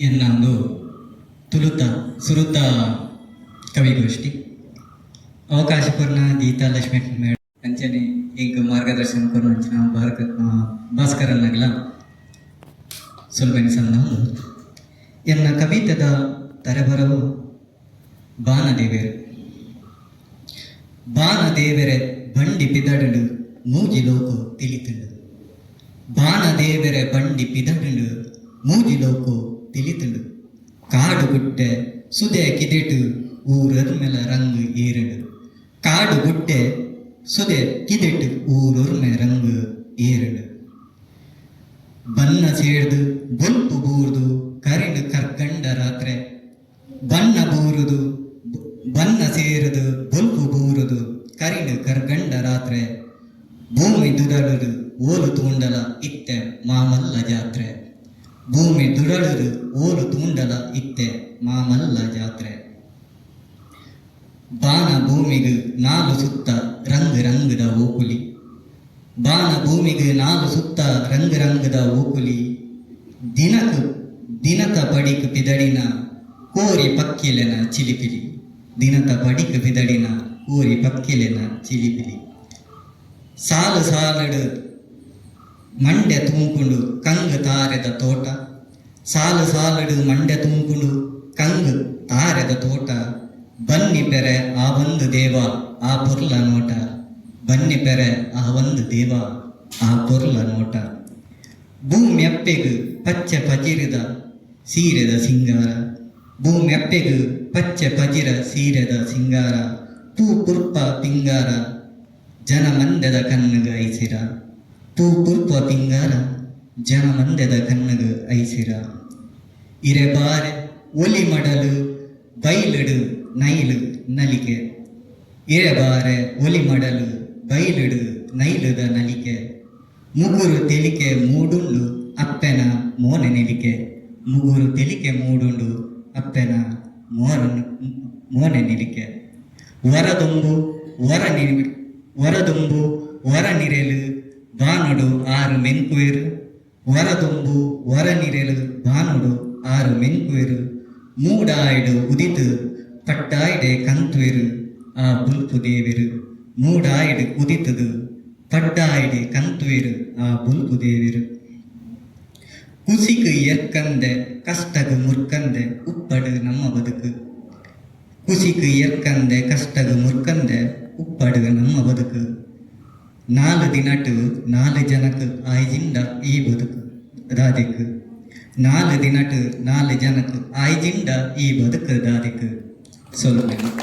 ಎನ್ನೊಂದು ತುಲುತ, ಸುರುತ ಕವಿಗೋಷ್ಠಿ. ಅವಕಾಶಪೂರ್ಣ ಗೀತಾ ಲಕ್ಷ್ಮಿ ಮೇಡಮ್ ಅಂಚನೆ ಈಗ ಮಾರ್ಗದರ್ಶನ ಕೊರ್ನಂಚಿನ ಭಾರತ ಭಾಸ್ಕರ ನಗಲ ಸುಲ್ಬೆನ್ ಎನ್ನ ಕವಿತದ ತರಬರವು ಬಾನದೇವೇರು. ಬಾನದೇವರೆ ಬಂಡಿ ಪಿದಡಲು ಮೂಜಿ ಲೋಕು ತಿಳಿತಂಡು ಬಾನದೇವರೆ ಬಂಡಿ ಪಿದಡಲು ಮೂಜಿ ಲೋಕು ತಿಳಿತಂಡು ಕಾಡು ಗುಟ್ಟೆ ಸುದೆ ಕಿದಿಟು ಊರರ್ಮೆಲ ರಂಗ್ ಏರಡು. ಕಾಡು ಗುಟ್ಟೆ ಸುದೆ ಕಿದಿಟ್ಟು ಊರೊರ್ಮೆ ರಂಗ್ ಏರಡು. ಬನ್ನ ಸೇಡ್ದು ಬೊಲ್ಪು ಬೂರ್ದು ಕರಿಡು ಕರ್ಕಂಡ ರಾತ್ರೆ. ಬನ್ನ ಬೂರುದು ಬನ್ನ ಸೇರುದು ಬೊಲ್ಪು ಬೂರುದು ಕರಿಡು ಕರ್ಕಂಡ ರಾತ್ರೆ. ಭೂಮಿ ದುಡಳುದು ಓಲು ತೂಂಡಲ ಇತ್ತೆ ಮಾಮಲ್ಲ ಜಾತ್ರೆ. ಭೂಮಿ ದುಡಳಿದು ಓಲು ತೂಂಡಲ ಇತ್ತೆ ಮಾಮಲ್ಲ ಜಾತ್ರೆ. ಬಾನ ಭೂಮಿಗೆ ನಾಲು ಸುತ್ತ ರಂಗ್ ರಂಗದ ಓಕುಲಿ. ಬಾನ ಭೂಮಿಗೆ ನಾಲು ಸುತ್ತ ರಂಗ್ ರಂಗದ ಓಕುಲಿ. ದಿನಕ ದಿನತ ಬಡಿಕ ಪಿದಡಿನ ಕೋರಿ ಪಕ್ಕಿಲೆನ ಚಿಲಿಪಿಲಿ. ದಿನತ ಬಡಿಕ ಪಿದಡಿನ ಕೋರಿ ಪಕ್ಕಿಲೆನ ಚಿಲಿಪಿಲಿ. ಸಾಲು ಸಾಲಡು ಮಂಡ್ಯ ತುಂಬಿಕೊಂಡು ಕಂಗ್ ತಾರೆದ ತೋಟ. ಸಾಲು ಸಾಲಡು ಮಂಡ್ಯ ತುಂಬಿಕೊಂಡು ಕಂಗ್ ತಾರೆದ ತೋಟ. ಬನ್ನಿ ಪೆರೆ ಆ ಒಂದು ದೇವ, ಆ ಪೊರ್ಲ ನೋಟ. ಬನ್ನಿ ಪೆರೆ ಆ ಒಂದು ದೇವ, ಆ ಪೊರ್ಲ ನೋಟ. ಭೂಮ್ಯಪ್ಪೆಗು ಪಚ್ಚೆ ಪಜಿರದ ಸೀರೆದ ಸಿಂಗಾರ. ಭೂಮ್ಯಪ್ಪೆಗು ಪಚ್ಚೆ ಪಜಿರ ಸೀರೆದ ಸಿಂಗಾರ. ಪೂ ಪುರ್ಪ ಪಿಂಗಾರ, ಜನ ಮಂದದ ಕಣ್ಣಗ ಮಂದೆದ ಕಣ್ಣಗ ಐಸಿರ. ಇರೆ ಬಾರೆ ಒಲಿ ಮಡಲು, ಬೈಲಡು ನೈಲು ನಲಿಕೆ. ಇರೆ ಬಾರೆ ಒಲಿ ಮಡಲು, ಬೈಲಿಡು ನೈಲುದ ನಲಿಕೆ. ಮುಗುರು ತೆಲಿಕೆ ಮೂಡುಂಡು ಅಪ್ಪೆನ ಮೋನೆ ನೆಲಿಕೆ. ಮುಗುರು ತೆಲಿಕೆ ಮೂಡುಂಡು ಅಪ್ಪೆನ ಮೋರ ಮೋನೆ ನಿಲಿಕೆ. ವರದೊಂಬು ವರ ನಿ ವರದೊಂಬು ವರ ನಿರೆಲು ಬಾನುಡು ಆರು ಮೆನ್ಕುವೆರು ವರದೊಂಬು ವರ ನಿರೆಲು ಬಾನುಡು ಆರು ಮೆನ್ಕುವೆರು ಮೂಡಾಯ್ಡು ಉದಿತು ಪಟ್ಟಾಯ್ಡೆ ಕಂತುವೆರು ಆ ಬುಲ್ಪು ದೇವಿರು ಮೂಡಾಯ್ಡು ಉದಿತದು ಪಡ್ಡಾಯ್ಡೆ ಕಂತುವೆರು ಆ ಬುಲ್ಪು ದೇವಿರು ಕುಸಿಕು ಎರ್ಕಂದೆ ಕಷ್ಟಗು ಮುರ್ಕಂದೆ ಉಪ್ಪಡು ನಮ್ಮ ಬದುಕು ಕುಸಿಕು ಎರ್ಕಂದೆ ಕಷ್ಟಗು ಮುರ್ಕಂದೆ ಉಪ್ಪಡು ನಮ್ಮ ಬದುಕು ನಾಲು ದಿನಟು ನಾಲು ಜನಕ್ಕೆ ಆಯ್ಜಿಂಡ ಈ ಬದುಕು ದಾದಿಕು ನಾಲು ದಿನಟು ನಾಲು ಜನಕ್ಕೆ ಆಯ್ಜಿಂಡ ಈ ಬದುಕು ದಾದಿಕು ಸೊಲ್ಮೆನು